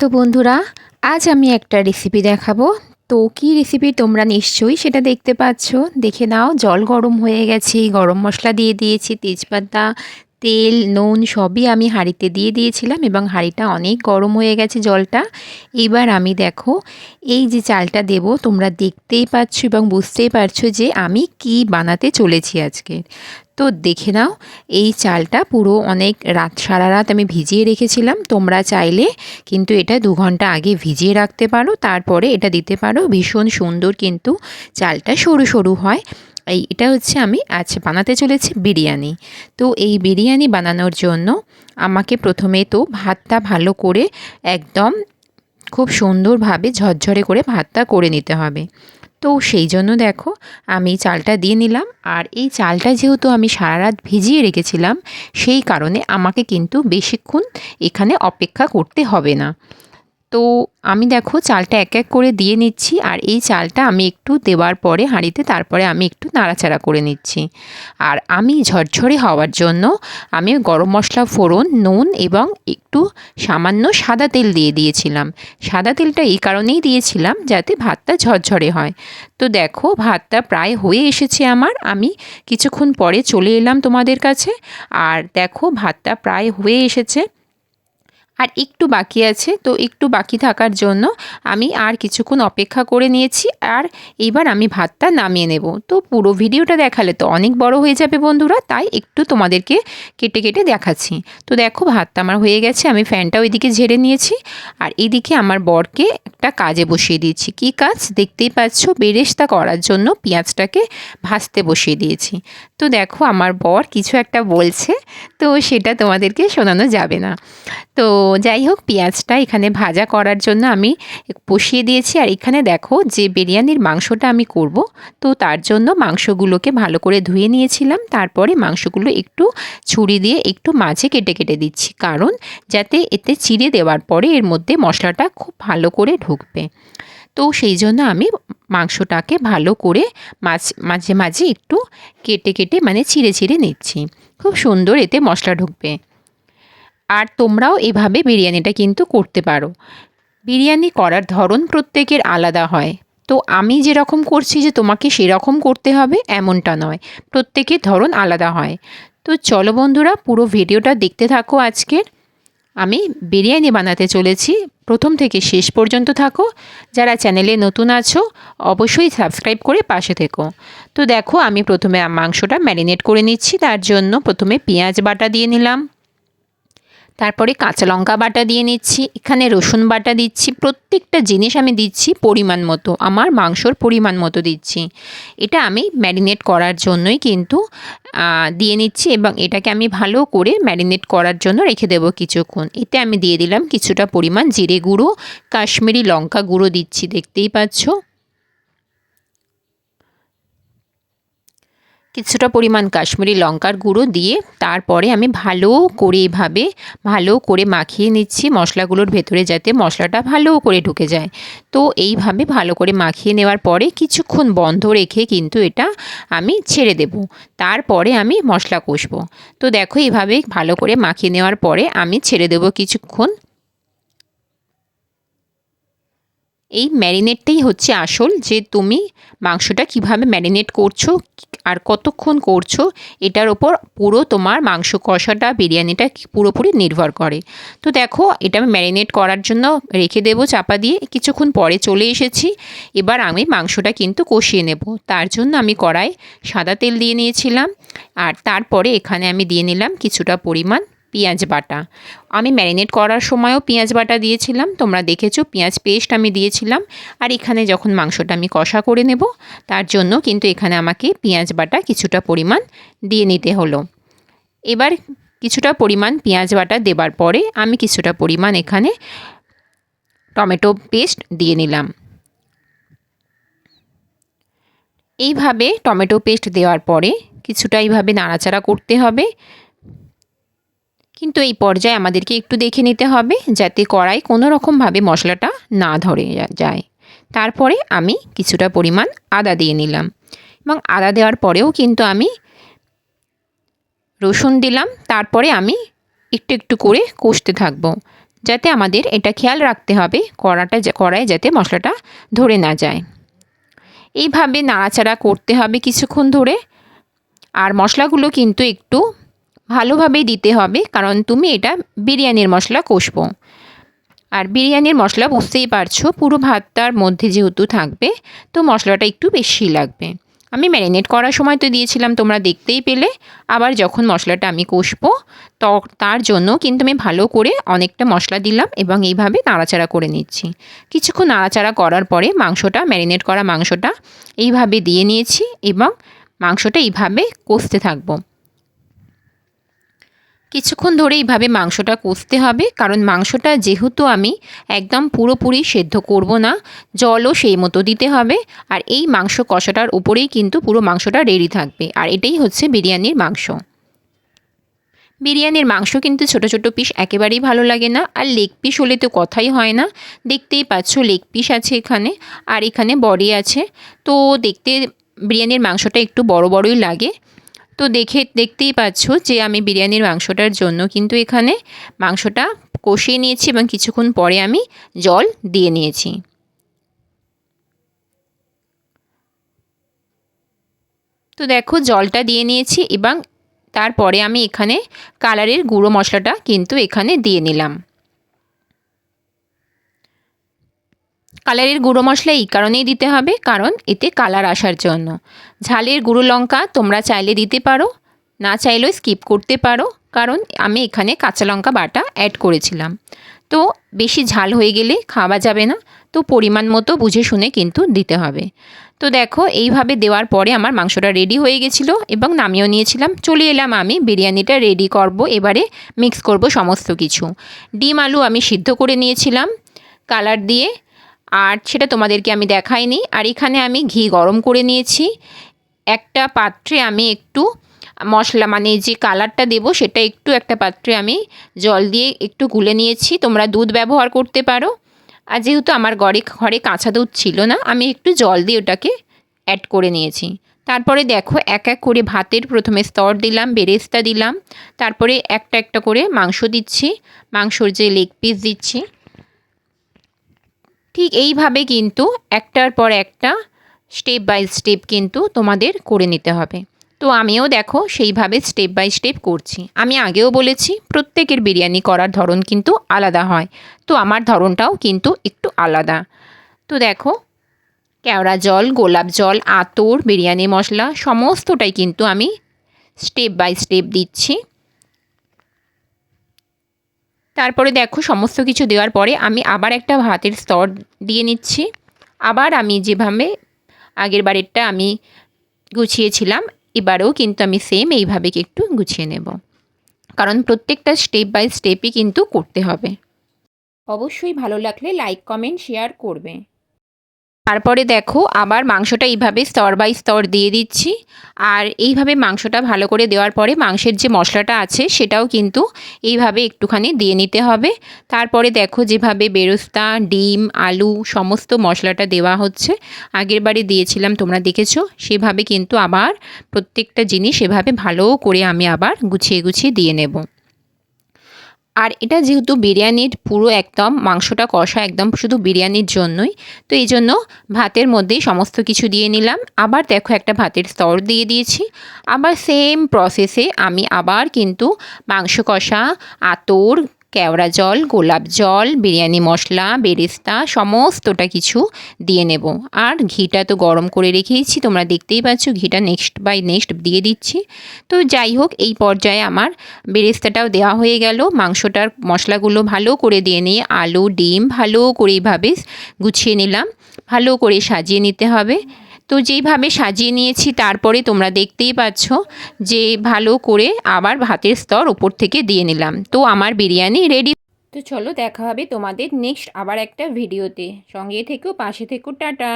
তো বন্ধুরা, আজ আমি একটা রেসিপি দেখাবো। তো কী রেসিপি তোমরা নিশ্চয়ই সেটা দেখতে পাচ্ছ। দেখে নাও, জল গরম হয়ে গেছে, গরম মশলা দিয়ে দিয়েছি, তেজপাতা তেল, নুন সবই আমি হাঁড়িতে দিয়ে দিয়েছিলাম এবং হাঁড়িটা অনেক গরম হয়ে গেছে জলটা। এবার আমি দেখো, এই যে চালটা দেব, তোমরা দেখতেই পাচ্ছ এবং বুঝতেই পারছ যে আমি কি বানাতে চলেছি আজকে। তো দেখে নাও, এই চালটা পুরো অনেক রাত, সারা রাত আমি ভিজিয়ে রেখেছিলাম। তোমরা চাইলে কিন্তু এটা দু ঘণ্টা আগে ভিজিয়ে রাখতে পারো, তারপরে এটা দিতে পারো। ভীষণ সুন্দর কিন্তু চালটা সরু সরু হয়। এই এটা হচ্ছে আমি আজ বানাতে চলেছি বিরিয়ানি। তো এই বিরিয়ানি বানানোর জন্য আমাকে প্রথমে তো ভাতটা ভালো করে একদম খুব সুন্দরভাবে ঝরঝরে করে ভাতটা করে নিতে হবে। তো সেই জন্য দেখো আমি চালটা দিয়ে নিলাম আর এই চালটা যেহেতু আমি সারা রাত ভিজিয়ে রেখেছিলাম, সেই কারণে আমাকে কিন্তু বেশিক্ষণ এখানে অপেক্ষা করতে হবে না। তো আমি দেখো চালটা এক এক করে দিয়ে নিচ্ছি আর এই চালটা আমি একটু দেওয়ার পরে হাঁড়িতে, তারপরে আমি একটু নাড়াচাড়া করে নিচ্ছি। আর আমি ঝরঝরে হওয়ার জন্য আমি গরম মশলা, ফোড়ন, নুন এবং একটু সামান্য সাদা তেল দিয়ে দিয়েছিলাম। সাদা তেলটা এই কারণেই দিয়েছিলাম যাতে ভাতটা ঝরঝরে হয়। তো দেখো ভাতটা প্রায় হয়ে এসেছে আমার। আমি কিছুক্ষণ পরে চলে এলাম তোমাদের কাছে। আর দেখো ভাতটা প্রায় হয়ে এসেছে। আর একটু বাকি আছে, তো একটু বাকি থাকার জন্য আমি আর কিছুক্ষণ অপেক্ষা করে নিয়েছি আর এইবার আমি ভাতটা নামিয়ে নেব। তো পুরো ভিডিওটা দেখালে তো অনেক বড় হয়ে যাবে বন্ধুরা, তাই একটু তোমাদেরকে কেটে কেটে দেখাচ্ছি। তো দেখো ভাতটা আমার হয়ে গেছে, আমি ফ্যানটা ওইদিকে ঝেড়ে নিয়েছি আর এদিকে আমার বরকে একটা কাজে বসিয়ে দিয়েছি। কি কাজ? দেখতেই পাচ্ছ, বেরেস্তা করার জন্য পেঁয়াজটাকে ভাজতে বসিয়ে দিয়েছি। তো দেখো আমার বর কিছু একটা বলছে, তো সেটা তোমাদেরকে শোনানো যাবে না। তো যাই হোক, পেঁয়াজটা এখানে ভাজা করার জন্য আমি বসিয়ে দিয়েছি। আর এখানে দেখো যে বিরিয়ানির মাংসটা আমি করব। তো তার জন্য মাংসগুলোকে ভালো করে ধুয়ে নিয়েছিলাম। তারপরে মাংসগুলো একটু ছুরি দিয়ে একটু মাঝে কেটে কেটে দিচ্ছি। কারণ যাতে এতে চিড়ে দেওয়ার পরে এর মধ্যে মশলাটা খুব ভালো করে ঢুকবে। তো সেই জন্য আমি মাংসটাকে ভালো করে মাছ মাঝে মাঝে একটু কেটে কেটে মানে ছিঁড়ে ছিঁড়ে নিচ্ছি। খুব সুন্দর এতে মশলা ঢুকবে। আর তোমরাও এভাবে বিরিয়ানিটা কিন্তু করতে পারো। বিরিয়ানি করার ধরন প্রত্যেকের আলাদা হয়। তো আমি যেরকম করছি যে তোমাকে সেরকম করতে হবে, এমনটা নয়। প্রত্যেকের ধরন আলাদা হয়। তো চলো বন্ধুরা, পুরো ভিডিওটা দেখতে থাকো আজকের। আমি বিরিয়ানি বানাতে চলেছি। প্রথম থেকে শেষ পর্যন্ত থাকো। যারা চ্যানেলে নতুন আছো, অবশ্যই সাবস্ক্রাইব করে পাশে থেকো। তো দেখো, আমি প্রথমে মাংসটা ম্যারিনেট করে নিচ্ছি। তার জন্য প্রথমে পেঁয়াজ বাটা দিয়ে নিলাম। তারপরে কাঁচা লঙ্কা বাটা দিয়ে নিচ্ছি, এখানে রসুন বাটা দিচ্ছি, প্রত্যেকটা জিনিস আমি দিচ্ছি পরিমাণ মতো, আমার মাংসর পরিমাণ মতো দিচ্ছি। এটা আমি ম্যারিনেট করার জন্যই কিন্তু দিয়ে নিচ্ছি এবং এটাকে আমি ভালো করে ম্যারিনেট করার জন্য রেখে দেবো কিছুক্ষণ। এতে আমি দিয়ে দিলাম কিছুটা পরিমাণ জিরে গুঁড়ো, কাশ্মীরি লঙ্কা গুঁড়ো দিচ্ছি, দেখতেই পাচ্ছ। কিছুটা পরিমাণ কাশ্মীরি লঙ্কার গুঁড়ো দিয়ে তারপরে আমি ভালো করে এভাবে, ভালো করে মাখিয়ে নিচ্ছি মশলাগুলোর ভেতরে যাতে মশলাটা ভালো করে ঢুকে যায়। তো এইভাবে ভালো করে মাখিয়ে নেওয়ার পরে কিছুক্ষণ বন্ধ রেখে কিন্তু এটা আমি ছেড়ে দেব। তারপরে আমি মশলা কষবো। তো দেখো এইভাবে ভালো করে মাখিয়ে নেওয়ার পরে আমি ছেড়ে দেব কিছুক্ষণ। এই ম্যারিনেটটাই হচ্ছে আসল যে তুমি মাংসটা কীভাবে ম্যারিনেট করছ, আর কতক্ষণ করছ, এটার ওপর পুরো তোমার মাংস কষাটা, বিরিয়ানিটা পুরোপুরি নির্ভর করে। তো দেখো, এটা আমি ম্যারিনেট করার জন্য রেখে দেবো চাপা দিয়ে, কিছুক্ষণ পরে চলে এসেছি, এবার আমি মাংসটা কিন্তু কষিয়ে নেব। তার জন্য আমি কড়াই সাদা তেল দিয়ে নিয়েছিলাম, আর তারপরে এখানে আমি দিয়ে নিলাম কিছুটা পরিমাণ পেঁয়াজ বাটা। আমি ম্যারিনেট করার সময়ও পেঁয়াজ বাটা দিয়েছিলাম। তোমরা দেখেছ পেঁয়াজ পেস্ট আমি দিয়েছিলাম। আর এখানে যখন মাংসটা আমি কষা করে নেব, তার জন্য কিন্তু এখানে আমাকে পেঁয়াজ বাটা কিছুটা পরিমাণ দিয়ে নিতে হলো। এবার কিছুটা পরিমাণ পেঁয়াজ বাটা দেবার পরে আমি কিছুটা পরিমাণ এখানে টমেটো পেস্ট দিয়ে নিলাম। এইভাবে টমেটো পেস্ট দেওয়ার পরে কিছুটা এইভাবে নাড়াচাড়া করতে হবে। কিন্তু এই পর্যায়ে আমাদেরকে একটু দেখে নিতে হবে যাতে কড়াই কোনো রকমভাবে মশলাটা না ধরে যায়। তারপরে আমি কিছুটা পরিমাণ আদা দিয়ে নিলাম এবং আদা দেওয়ার পরেও কিন্তু আমি রসুন দিলাম। তারপরে আমি একটু একটু করে কষতে থাকব যাতে আমাদের এটা খেয়াল রাখতে হবে কড়াটা কড়ায় যাতে মশলাটা ধরে না যায়। এইভাবে নাড়াচাড়া করতে হবে কিছুক্ষণ ধরে। আর মশলাগুলো কিন্তু একটু ভালোভাবেই দিতে হবে, কারণ তুমি এটা বিরিয়ানির মশলা কষবো। আর বিরিয়ানির মশলা বুঝতেই পারছ, পুরো ভাতটার মধ্যে যেহেতু থাকবে, তো মশলাটা একটু বেশি লাগবে। আমি ম্যারিনেট করার সময় তো দিয়েছিলাম, তোমরা দেখতেই পেলে। আবার যখন মশলাটা আমি কষবো, তো, তার জন্য কিন্তু আমি ভালো করে অনেকটা মশলা দিলাম এবং এইভাবে নাড়াচাড়া করে নিচ্ছি। কিছুক্ষণ নাড়াচাড়া করার পরে মাংসটা, ম্যারিনেট করা মাংসটা এইভাবে দিয়ে নিয়েছি এবং মাংসটা এইভাবে কষতে থাকব। কিছুক্ষণ ধরে এইভাবে মাংসটা কষতে হবে, কারণ মাংসটা যেহেতু আমি একদম পুরোপুরি সেদ্ধ করব না, জলও সেই মতো দিতে হবে, আর এই মাংস কষাটার উপরেই কিন্তু পুরো মাংসটা রেডি থাকবে, আর এটাই হচ্ছে বিরিয়ানির মাংস। বিরিয়ানির মাংস কিন্তু ছোট ছোট পিস একেবারেই ভালো লাগে না, আর লেগ পিস হলে তো কথাই হয় না, দেখতেই পাচ্ছ লেগ পিস আছে এখানে, আর এখানে বডি আছে, তো দেখতে বিরিয়ানির মাংসটা একটু বড় বড়ই লাগে তো দেখে, দেখতেই পাচ্ছ যে আমি বিরিয়ানির মাংসটার জন্য কিন্তু এখানে মাংসটা কষিয়ে নিয়েছি এবং কিছুক্ষণ পরে আমি জল দিয়ে নিয়েছি। তো দেখো, জলটা দিয়ে নিয়েছি এবং তারপরে আমি এখানে কালারের গুঁড়ো মশলাটা কিন্তু এখানে দিয়ে নিলাম। কালারের গুঁড়ো মশলা এই কারণেই দিতে হবে, কারণ এতে কালার আসার জন্য। ঝালের গুঁড়ো লঙ্কা তোমরা চাইলে দিতে পারো, না চাইলেও স্কিপ করতে পারো, কারণ আমি এখানে কাঁচা লঙ্কা বাটা অ্যাড করেছিলাম। তো বেশি ঝাল হয়ে গেলে খাওয়া যাবে না, তো পরিমাণ মতো বুঝে শুনে কিন্তু দিতে হবে। তো দেখো, এইভাবে দেওয়ার পরে আমার মাংসটা রেডি হয়ে গেছিল এবং নামিয়েও নিয়েছিলাম। চলে এলাম আমি, বিরিয়ানিটা রেডি করব, এবারে মিক্স করব সমস্ত কিছু। ডিম আলু আমি সিদ্ধ করে নিয়েছিলাম। কালার দিয়ে আর সেটা তোমাদেরকে আমি দেখাইনি। আর এখানে আমি ঘি গরম করে নিয়েছি। একটা পাত্রে আমি একটু মশলা মানে যে কালারটা দেব সেটা একটু একটা পাত্রে আমি জল দিয়ে একটু গুলে নিয়েছি। তোমরা দুধ ব্যবহার করতে পারো। আর যেহেতু আমার ঘরে ঘরে কাঁচা দুধ ছিল না, আমি একটু জল দিয়ে ওটাকে অ্যাড করে নিয়েছি। তারপরে দেখো এক এক করে ভাতের প্রথমে স্তর দিলাম, বেরেস্তা দিলাম। তারপরে একটা একটা করে মাংস দিচ্ছি। মাংসর যে লেগ পিস দিচ্ছি। ঠিক এইভাবে কিন্তু একটার পর একটা স্টেপ বাই স্টেপ কিন্তু তোমাদের করে নিতে হবে। তো আমিও দেখো সেইভাবে স্টেপ বাই স্টেপ করছি। আমি আগেও বলেছি, প্রত্যেকের বিরিয়ানি করার ধরন কিন্তু আলাদা হয়। তো আমার ধরনটাও কিন্তু একটু আলাদা। তো দেখো, কেওড়া জল, গোলাপ জল, আতর, বিরিয়ানি মশলা, সমস্তটাই কিন্তু আমি স্টেপ বাই স্টেপ দিচ্ছি। তারপরে দেখো সমস্ত কিছু দেওয়ার পরে আমি আবার একটা ভাতের স্তর দিয়ে নিচ্ছি। আবার আমি যেভাবে আগের বারেরটা আমি গুছিয়েছিলাম, এবারেও কিন্তু আমি সেম এইভাবে একটু গুছিয়ে নেব। কারণ প্রত্যেকটা স্টেপ বাই স্টেপই কিন্তু করতে হবে। অবশ্যই ভালো লাগলে লাইক কমেন্ট শেয়ার করবে। তারপরে দেখো আবার মাংসটা এইভাবে স্তর বাই স্তর দিয়ে দিচ্ছি। আর এইভাবে মাংসটা ভালো করে দেওয়ার পরে মাংসের যে মশলাটা আছে সেটাও কিন্তু এইভাবে একটুখানি দিয়ে নিতে হবে। তারপরে দেখো যেভাবে বেরোস্তা, ডিম, আলু সমস্ত মশলাটা দেওয়া হচ্ছে। আগের বারে দিয়েছিলাম, তোমরা দেখেছ। সেভাবে কিন্তু আবার প্রত্যেকটা জিনিস এভাবে ভালো করে আমি আবার গুছিয়ে গুছিয়ে দিয়ে নেব। আর এটা যেহেতু বিরিয়ানির পুরো একদম মাংসটা কষা একদম শুধু বিরিয়ানির জন্যই, তো এই জন্য ভাতের মধ্যেই সমস্ত কিছু দিয়ে নিলাম। আবার দেখো একটা ভাতের স্তর দিয়ে দিয়েছি। আবার সেম প্রসেসে আমি আবার কিন্তু মাংস কষা, আতর কেওড়া জল, গোলাপ জল, বিরিয়ানি মশলা, বেরেস্তা, সমস্তটা কিছু দিয়ে নেব। আর ঘিটা তো গরম করে রেখেছি, তোমরা দেখতেই পাচ্ছ ঘিটা নেক্সট বাই নেক্সট দিয়ে দিচ্ছি। তো যাই হোক, এই পর্যায়ে আমার বেরেস্তাটাও দেওয়া হয়ে গেল। মাংসটার মশলাগুলো ভালো করে দিয়ে নিয়ে আলু, ডিম ভালো করে এইভাবে গুছিয়ে নিলাম। ভালো করে সাজিয়ে নিতে হবে। তো যেইভাবে সাজিয়ে নিয়েছি, তারপরে তোমরা দেখতেই পাচ্ছ যে ভালো করে আবার ভাতের স্তর ওপর থেকে দিয়ে নিলাম। তো আমার বিরিয়ানি রেডি তো চলো দেখা হবে তোমাদের নেক্সট আবার একটা ভিডিওতে সঙ্গে থেকেও, পাশে থেকেও, টাটা।